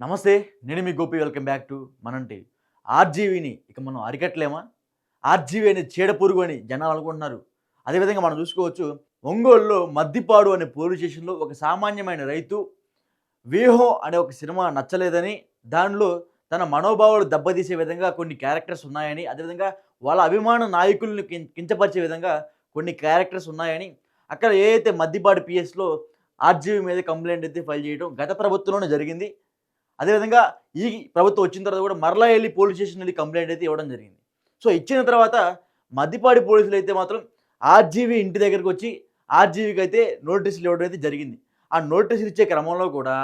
నమస్తే నేను మీ గోపి. వెల్కమ్ బ్యాక్ టు మనం టీవీ ఆర్జీవీని ఇక మనం అరికట్టలేమా? ఆర్జీవీ అనే చీడ పురుగు అని జనాలు అనుకుంటున్నారు. అదేవిధంగా మనం చూసుకోవచ్చు ఒంగోలులో మద్దిపాడు అనే పోలీస్ స్టేషన్లో ఒక సామాన్యమైన రైతు వ్యూహం అనే ఒక సినిమా నచ్చలేదని దానిలో తన మనోభావాలు దెబ్బతీసే విధంగా కొన్ని క్యారెక్టర్స్ ఉన్నాయని అదేవిధంగా వాళ్ళ అభిమాన నాయకులను కిం- కించపరిచే విధంగా కొన్ని క్యారెక్టర్స్ ఉన్నాయని అక్కడ ఏ అయితే మద్దిపాడు పిఎస్లో ఆర్జీవీ మీద కంప్లైంట్ అయితే ఫైల్ చేయడం గత ప్రభుత్వంలోనే జరిగింది. అదేవిధంగా ఈ ప్రభుత్వం వచ్చిన తర్వాత కూడా మరలా వెళ్ళి పోలీస్ స్టేషన్ వెళ్ళి కంప్లైంట్ అయితే ఇవ్వడం జరిగింది. సో ఇచ్చిన తర్వాత మద్దిపాడి పోలీసులు అయితే మాత్రం ఆర్జీవీ ఇంటి దగ్గరికి వచ్చి ఆర్జీవీకి అయితే నోటీసులు ఇవ్వడం అయితే జరిగింది. ఆ నోటీసులు ఇచ్చే క్రమంలో కూడా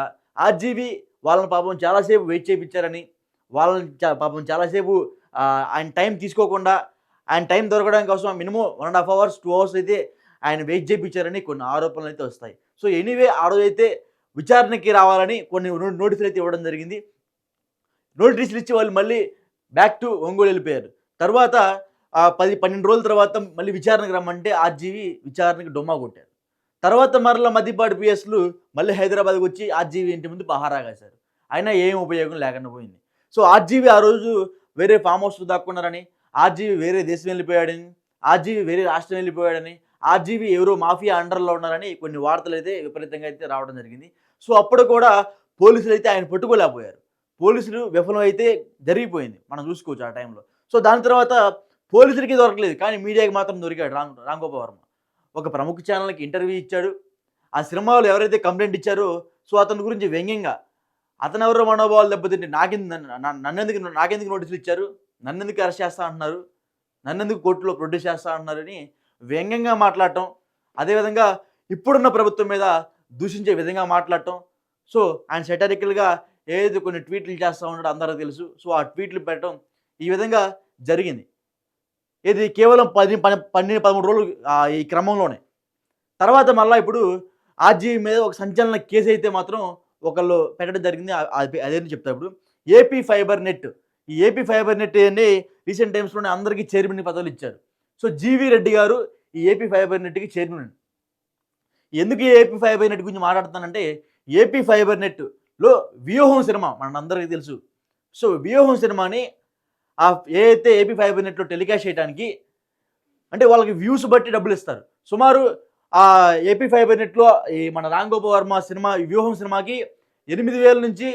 ఆర్జీవీ వాళ్ళని పాపం చాలాసేపు వెయిట్ చేయించారని వాళ్ళని పాపం చాలాసేపు ఆయన టైం తీసుకోకుండా ఆయన టైం దొరకడం కోసం minimum one and half hours two hours అయితే ఆయన వెయిట్ చేయించారని కొన్ని ఆరోపణలు అయితే వస్తాయి. సో ఎనీవే ఆ అయితే విచారణకి రావాలని కొన్ని నోటీసులు అయితే ఇవ్వడం జరిగింది. నోటీసులు ఇచ్చి వాళ్ళు మళ్ళీ బ్యాక్ టు ఒంగోలు వెళ్ళిపోయారు. తర్వాత ఆ, పది పన్నెండు రోజుల తర్వాత మళ్ళీ విచారణకు రమ్మంటే ఆర్జీవి విచారణకి డొమ్మా కొట్టారు. తర్వాత మరలా మద్దిపాటి పిఎస్లు మళ్ళీ హైదరాబాద్కి వచ్చి ఆర్జీవి ఇంటి ముందు పహారా కాశారు. అయినా ఏం ఉపయోగం లేకుండా పోయింది. సో ఆర్జీవి ఆ రోజు వేరే ఫామ్ హౌస్ దాక్కున్నారని ఆర్జీవి వేరే దేశం వెళ్ళిపోయాడని ఆర్జీవి వేరే రాష్ట్రం వెళ్ళిపోయాడని ఆర్జీవి ఎవరో మాఫియా అండర్లో ఉన్నారని కొన్ని వార్తలు అయితే విపరీతంగా అయితే రావడం జరిగింది. సో అప్పుడు కూడా పోలీసులు అయితే ఆయన పట్టుకోలేకపోయారు. పోలీసులు విఫలం అయితే జరిగిపోయింది. మనం చూసుకోవచ్చు ఆ టైంలో. సో దాని తర్వాత పోలీసులకి దొరకలేదు. కానీ మీడియాకి మాత్రం దొరికాడు రామ్ రామ్ గోపాల్ వర్మ. ఒక ప్రముఖ ఛానల్కి ఇంటర్వ్యూ ఇచ్చాడు. ఆ సినిమాలో ఎవరైతే కంప్లైంట్ ఇచ్చారో సో అతని గురించి వ్యంగ్యంగా అతను ఎవరో మనోభావాలు దెబ్బతింటే నాకెందుకు నన్నెందుకు నాకెందుకు నోటీసులు ఇచ్చారు? నన్నెందుకు అరెస్ట్ చేస్తా అంటున్నారు నన్నెందుకు కోర్టులో ప్రొడ్యూస్ చేస్తా అంటున్నారని వ్యంగ్యంగా మాట్లాడటం. అదేవిధంగా ఇప్పుడున్న ప్రభుత్వం మీద దూషించే విధంగా మాట్లాడటం. సో ఆయన సెటరికల్గా ఏదైతే కొన్ని ట్వీట్లు చేస్తూ ఉన్నాడో అందరికీ తెలుసు. సో ఆ ట్వీట్లు పెట్టడం ఈ విధంగా జరిగింది. ఇది కేవలం పది పని పన్నెండు పదమూడు రోజులు ఆ, ఈ క్రమంలోనే. తర్వాత మళ్ళీ ఇప్పుడు ఆర్జీవీ మీద ఒక సంచలన కేసు అయితే మాత్రం ఒకళ్ళు పెట్టడం జరిగింది. అదేంటి చెప్తా ఇప్పుడు. AP fibre net. ఈ ఏపీ ఫైబర్ నెట్ అని రీసెంట్ టైమ్స్లోనే అందరికీ చైర్మన్ పదవులు ఇచ్చారు. సో జీవీ రెడ్డి గారు ఈ ఏపీ ఫైబర్ నెట్కి చైర్మన్. ఎందుకు ఏపీ ఫైబర్ నెట్ గురించి మాట్లాడుతానంటే ఏపీ ఫైబర్ నెట్లో వ్యూహం సినిమా మనందరికీ తెలుసు. సో వ్యూహం సినిమాని ఆ ఏ ఏపీ ఫైబర్ నెట్లో టెలికాస్ట్ చేయడానికి అంటే వాళ్ళకి వ్యూస్ బట్టి డబ్బులు ఇస్తారు. సుమారు ఆ ఏపీ ఫైబర్ నెట్లో ఈ మన రామ్ వర్మ సినిమా వ్యూహం సినిమాకి ఎనిమిది వేల నుంచి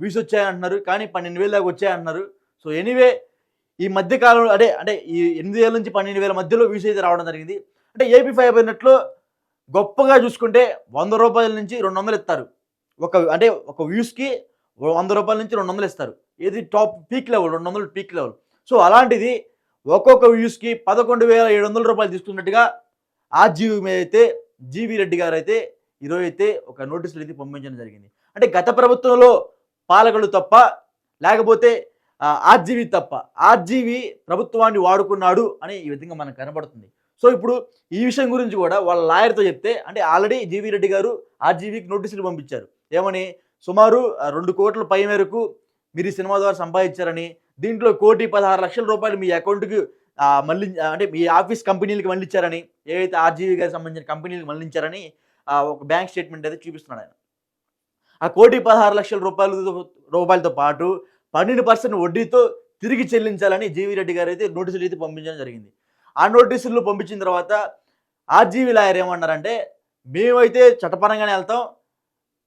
వ్యూస్ వచ్చాయంటున్నారు. కానీ పన్నెండు వేల దాకా వచ్చాయంటున్నారు. సో ఎనీవే ఈ మధ్య కాలంలో అదే అంటే ఈ ఎనిమిది వేల నుంచి పన్నెండు వేల మధ్యలో వ్యూస్ అయితే రావడం జరిగింది. అంటే ఏపీ ఫైబర్ నెట్లో గొప్పగా చూసుకుంటే వంద రూపాయల నుంచి రెండు వందలు ఇస్తారు. ఒక అంటే ఒక వ్యూస్కి వంద రూపాయల నుంచి రెండు వందలు ఇస్తారు. ఇది టాప్ పీక్ లెవెల్ రెండు వందలు పీక్ లెవెల్. సో అలాంటిది ఒక్కొక్క వ్యూస్కి పదకొండు వేల ఏడు వందల రూపాయలు తీసుకున్నట్టుగా ఆ జీవి మీద అయితే జీవి రెడ్డి గారు అయితే ఈరోజు అయితే ఒక నోటీసులు అయితే పంపించడం జరిగింది. అంటే గత ప్రభుత్వంలో పాలకులు తప్ప లేకపోతే ఆర్జీవి తప్ప ఆర్జీవి ప్రభుత్వాన్ని వాడుకున్నాడు అని ఈ విధంగా మనకు కనబడుతుంది. సో ఇప్పుడు ఈ విషయం గురించి కూడా వాళ్ళ లాయర్తో చెప్తే అంటే ఆల్రెడీ జీవి రెడ్డి గారు ఆర్జీవీకి నోటీసులు పంపించారు. ఏమని? సుమారు రెండు కోట్ల పై మేరకు మీరు ఈ సినిమా ద్వారా సంపాదించారని దీంట్లో కోటి పదహారు లక్షల రూపాయలు మీ అకౌంట్కి మళ్ళీ అంటే మీ ఆఫీస్ కంపెనీలకు మళ్ళించారని ఏవైతే ఆర్జీవీ గారికి సంబంధించిన కంపెనీలకు మళ్ళించారని ఒక బ్యాంక్ స్టేట్మెంట్ అయితే చూపిస్తున్నాడు ఆయన. ఆ కోటి పదహారు లక్షల రూపాయలు రూపాయలతో పాటు పన్నెండు పర్సెంట్ వడ్డీతో తిరిగి చెల్లించాలని జీవీ రెడ్డి గారు అయితే నోటీసులు అయితే పంపించడం జరిగింది. ఆ నోటీసులు పంపించిన తర్వాత ఆర్జీవీ లాయర్ ఏమన్నారంటే మేమైతే చట్టపరంగానే వెళ్తాం.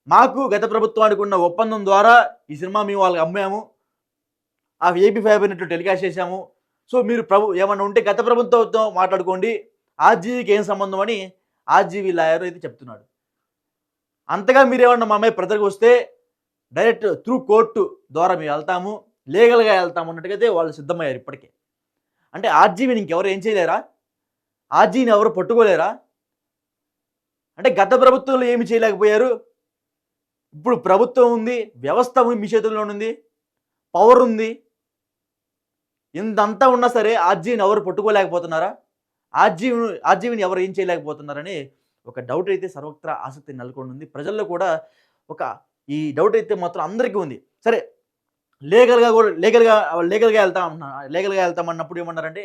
మాకు గత ప్రభుత్వానికి ఉన్న ఒప్పందం ద్వారా ఈ సినిమా మేము వాళ్ళకి అమ్మాము. ఆ ఏపీ ఫైబర్ నెట్లో టెలికాస్ట్ చేశాము. సో మీరు ప్రభు ఏమన్నా ఉంటే గత ప్రభుత్వంతో మాట్లాడుకోండి. ఆర్జీవీకి ఏం సంబంధం అని ఆర్జీవీ లాయర్ అయితే చెప్తున్నాడు. అంతగా మీరు ఏమన్నా మా అమ్మాయి ప్రజలకు వస్తే డైరెక్ట్ త్రూ కోర్టు ద్వారా మేము వెళ్తాము. లీగల్గా వెళ్తాము అన్నట్టుగా వాళ్ళు సిద్ధమయ్యారు ఇప్పటికే. అంటే ఆర్జీవీని ఇంకెవరు ఏం చేయలేరా? ఆర్జీని ఎవరు పట్టుకోలేరా? అంటే గత ప్రభుత్వంలో ఏమి చేయలేకపోయారు? ఇప్పుడు ప్రభుత్వం ఉంది వ్యవస్థ మీ చేతుల్లో ఉంది పవర్ ఉంది. ఇంతంతా ఉన్నా సరే ఆర్జీని ఎవరు పట్టుకోలేకపోతున్నారా? ఆర్జీవిని ఆర్జీవిని ఎవరు ఏం చేయలేకపోతున్నారని ఒక డౌట్ అయితే సర్వత్రా ఆసక్తి నెలకొని ఉంది ప్రజల్లో కూడా ఒక ఈ డౌట్ అయితే మాత్రం అందరికీ ఉంది. సరే లీగల్గా కూడా లీగల్గా లీగల్గా వెళ్తాం లీగల్గా వెళ్తామన్నప్పుడు ఏమన్నారంటే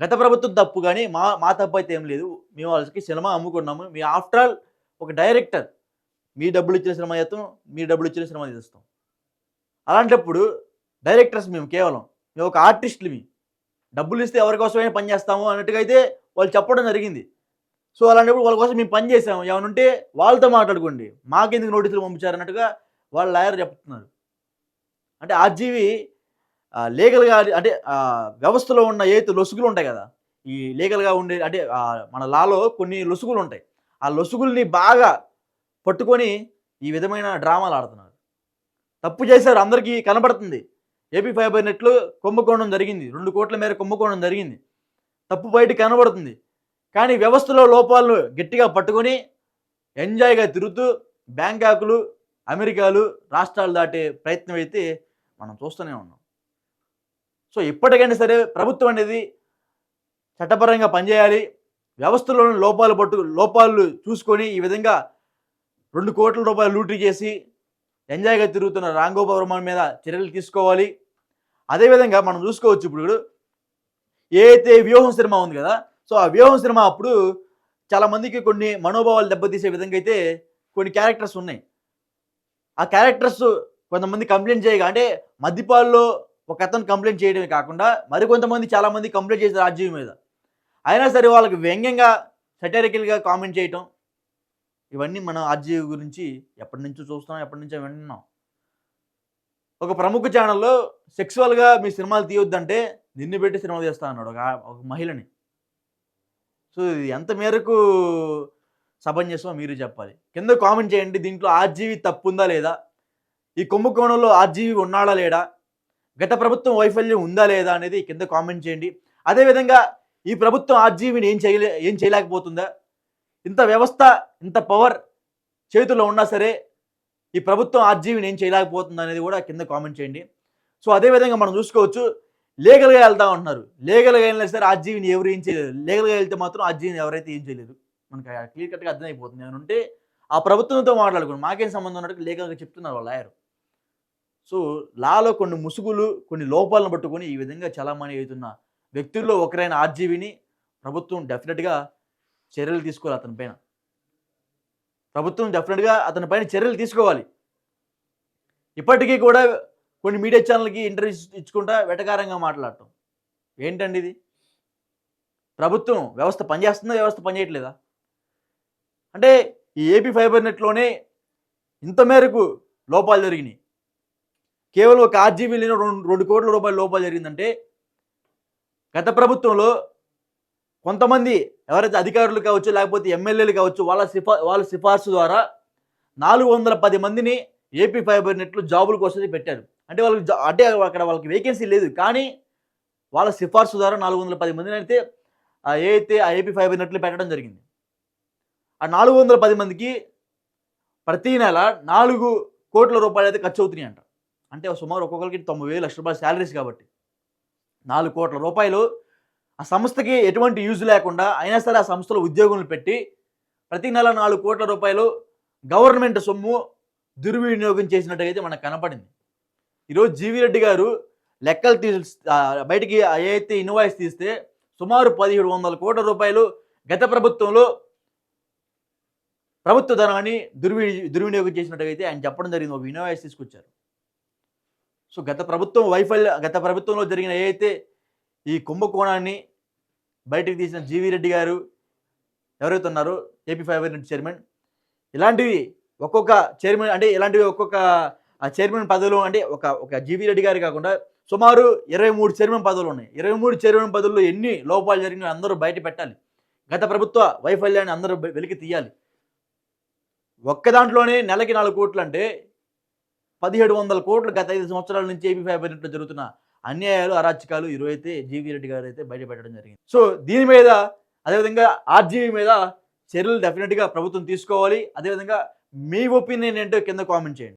గత ప్రభుత్వం తప్పు కానీ మా మా తప్పు అయితే ఏం లేదు. మేము వాళ్ళకి సినిమా అమ్ముకున్నాము. మీ ఆఫ్టర్ ఆల్ ఒక డైరెక్టర్ మీ డబ్బులు ఇచ్చిన సినిమా చేస్తాం మీ డబ్బులు ఇచ్చిన సినిమా చేస్తాం. అలాంటప్పుడు డైరెక్టర్స్ మేము కేవలం మేము ఒక ఆర్టిస్టులు డబ్బులు ఇస్తే ఎవరికోసమైనా పని చేస్తాము అన్నట్టుగా అయితే వాళ్ళు చెప్పడం జరిగింది. సో అలాంటప్పుడు వాళ్ళ కోసం మేము పని చేసాము ఏమైనా ఉంటే వాళ్ళతో మాట్లాడుకోండి. మాకెందుకు నోటీసులు పంపించారు అన్నట్టుగా వాళ్ళ లాయర్ చెప్తున్నారు. అంటే ఆర్జీవి లీగల్గా అంటే వ్యవస్థలో ఉన్న ఏదైతే లొసుగులు ఉంటాయి కదా ఈ లీగల్గా ఉండే అంటే మన లాలో కొన్ని లొసుగులు ఉంటాయి. ఆ లొసుగుల్ని బాగా పట్టుకొని ఈ విధమైన డ్రామాలు ఆడుతున్నారు. తప్పు చేశారు అందరికీ కనబడుతుంది ఏపీ ఫైబర్ నెట్లు కుంభకోణం జరిగింది. రెండు కోట్ల మేర కుంభకోణం జరిగింది. తప్పు బయట కనబడుతుంది. కానీ వ్యవస్థలో లోపాలను గట్టిగా పట్టుకొని ఎంజాయ్గా తిరుగుతూ బ్యాంకాకులు అమెరికాలు రాష్ట్రాలు దాటే ప్రయత్నం అయితే మనం చూస్తూనే ఉన్నాం. సో ఇప్పటికైనా సరే ప్రభుత్వం అనేది చట్టపరంగా పనిచేయాలి. వ్యవస్థలోని లోపాలు పట్టు లోపాలు చూసుకొని ఈ విధంగా రెండు కోట్ల రూపాయలు లూటీ చేసి ఎంజాయ్గా తిరుగుతున్న రాంగోపవర్మన్ మీద చర్యలు తీసుకోవాలి. అదేవిధంగా మనం చూసుకోవచ్చు ఇప్పుడు ఏ వ్యూహం సినిమా ఉంది కదా సో ఆ వ్యూహం సినిమా అప్పుడు చాలామందికి కొన్ని మనోభావాలు దెబ్బతీసే విధంగా అయితే కొన్ని క్యారెక్టర్స్ ఉన్నాయి. ఆ క్యారెక్టర్స్ కొంతమంది కంప్లైంట్ చేయగా అంటే మద్యపాల్లో ఒక అతను కంప్లైంట్ చేయడమే కాకుండా మరికొంతమంది చాలామంది కంప్లైంట్ చేశారు రాజ్యం మీద. అయినా సరే వాళ్ళకి వ్యంగ్యంగా సటరికల్గా కామెంట్ చేయటం ఇవన్నీ మనం ఆర్జీవి గురించి ఎప్పటి నుంచో చూస్తున్నాం ఎప్పటి నుంచో వింటున్నాం. ఒక ప్రముఖ ఛానల్లో సెక్సువల్గా మీ సినిమాలు తీయొద్దంటే నిన్ను పెట్టి సినిమా తీస్తా అన్నాడు ఒక ఒక మహిళని. సో ఇది ఎంత మేరకు సమంజసమో మీరు చెప్పాలి. కింద కామెంట్ చేయండి దీంట్లో ఆర్జీవి తప్పు ఉందా లేదా? ఈ కుంభకోణంలో ఆర్జీవి ఉన్నాడా లేడా? గత ప్రభుత్వం వైఫల్యం ఉందా లేదా అనేది కింద కామెంట్ చేయండి. అదేవిధంగా ఈ ప్రభుత్వం ఆర్జీవిని ఏం చేయలే ఏం చేయలేకపోతుందా? ఇంత వ్యవస్థ ఇంత పవర్ చేతుల్లో ఉన్నా సరే ఈ ప్రభుత్వం ఆర్జీవిని ఏం చేయలేకపోతుంది అనేది కూడా కింద కామెంట్ చేయండి. సో అదేవిధంగా మనం చూసుకోవచ్చు లీగల్గా వెళ్తా ఉంటున్నారు లీగల్గా వెళ్ళినా సరే ఆర్జీవిని ఎవరు ఏం చేయలేదు. లీగల్గా వెళ్తే మాత్రం ఆర్జీవిని ఎవరైతే ఏం చేయలేదు. మనకి క్లియర్ కట్గా అర్థమైపోతుంది. అని ఉంటే ఆ ప్రభుత్వంతో మాట్లాడుకోండి. మాకేం సంబంధం ఉన్నట్టు లీగల్గా చెప్తున్నారు వాళ్ళ లాయర్. సో లాలో కొన్ని ముసుగులు కొన్ని లోపాలను పట్టుకొని ఈ విధంగా చలామణి అవుతున్న వ్యక్తుల్లో ఒకరైన ఆర్జీవిని ప్రభుత్వం డెఫినెట్గా చర్యలు తీసుకోవాలి అతని పైన. ప్రభుత్వం డెఫినెట్గా అతని పైన చర్యలు తీసుకోవాలి. ఇప్పటికీ కూడా కొన్ని మీడియా ఛానల్కి ఇంటర్వ్యూ ఇచ్చుకుంటా వెటకారంగా మాట్లాడటం. ఏంటండి ఇది? ప్రభుత్వం వ్యవస్థ పనిచేస్తుందా వ్యవస్థ పనిచేయట్లేదా? అంటే ఈ ఏపీ ఫైబర్ నెట్లోనే ఇంత మేరకు లోపాలు జరిగినాయి. కేవలం ఒక ఆర్జీబీలో రెండు రెండు కోట్ల రూపాయల లోపాలు జరిగిందంటే గత ప్రభుత్వంలో కొంతమంది ఎవరైతే అధికారులు కావచ్చు లేకపోతే ఎమ్మెల్యేలు కావచ్చు వాళ్ళ సిఫా వాళ్ళ సిఫార్సు ద్వారా నాలుగు వందల పది మందిని ఏపీ ఫైబర్ నెట్లు జాబుల కోసం పెట్టారు. అంటే వాళ్ళకి అంటే అక్కడ వాళ్ళకి వేకెన్సీ లేదు. కానీ వాళ్ళ సిఫార్సు ద్వారా నాలుగు వందల పది మందిని అయితే ఆ ఏ అయితే ఆ ఏపీ ఫైబర్ నెట్లు పెట్టడం జరిగింది. ఆ నాలుగు వందల పది మందికి ప్రతి నెల నాలుగు కోట్ల రూపాయలు అయితే ఖర్చు అవుతున్నాయి అంట అంటే సుమారు ఒక్కొక్కరికి తొంభై వేలు లక్ష రూపాయలు శాలరీస్ కాబట్టి. నాలుగు కోట్ల రూపాయలు ఆ సంస్థకి ఎటువంటి యూజ్ లేకుండా అయినా సరే ఆ సంస్థలో ఉద్యోగులు పెట్టి ప్రతి నెల నాలుగు కోట్ల రూపాయలు గవర్నమెంట్ సొమ్ము దుర్వినియోగం చేసినట్టుగా అయితే మనకు కనపడింది. ఈరోజు జీవి రెడ్డి గారు లెక్కలు తీ బయటికి ఏదైతే ఇన్వాయిస్ తీస్తే సుమారు పదిహేడు వందల కోట్ల రూపాయలు గత ప్రభుత్వంలో ప్రభుత్వ ధనాన్ని దుర్వి దుర్వినియోగం చేసినట్టుగా అయితే ఆయన చెప్పడం జరిగింది. ఒక ఇన్వాయిస్ తీసుకొచ్చారు. సో గత ప్రభుత్వం వైఫల్య గత ప్రభుత్వంలో జరిగిన ఏదైతే ఈ కుంభకోణాన్ని బయటకు తీసిన జీవి రెడ్డి గారు ఎవరైతే ఉన్నారో ఏపీ ఫైవ్ నెట్ చైర్మన్ ఇలాంటివి ఒక్కొక్క చైర్మన్ అంటే ఇలాంటివి ఒక్కొక్క చైర్మన్ పదవులు అంటే ఒక ఒక జీవీ రెడ్డి గారు కాకుండా సుమారు ఇరవై మూడు చైర్మన్ పదవులు ఉన్నాయి. ఇరవై మూడు చైర్మన్ పదవుల్లో ఎన్ని లోపాలు జరిగినా అందరూ బయట పెట్టాలి. గత ప్రభుత్వ వైఫల్యాన్ని అందరూ వెలికి తీయాలి. ఒక్క దాంట్లోనే నెలకి నాలుగు కోట్లు అంటే పదిహేడు వందల కోట్లు గత ఐదు సంవత్సరాల నుంచి ఏపీ ఫైబర్ జరుగుతున్న అన్యాయాలు అరాచకాలు ఈరోజు అయితే జీవీ రెడ్డి గారు అయితే బయట పెట్టడం జరిగింది. సో దీని మీద అదేవిధంగా ఆర్జీవీ మీద చర్యలు డెఫినెట్గా ప్రభుత్వం తీసుకోవాలి. అదేవిధంగా మీ ఒపీనియన్ ఏంటో కింద కామెంట్ చేయండి.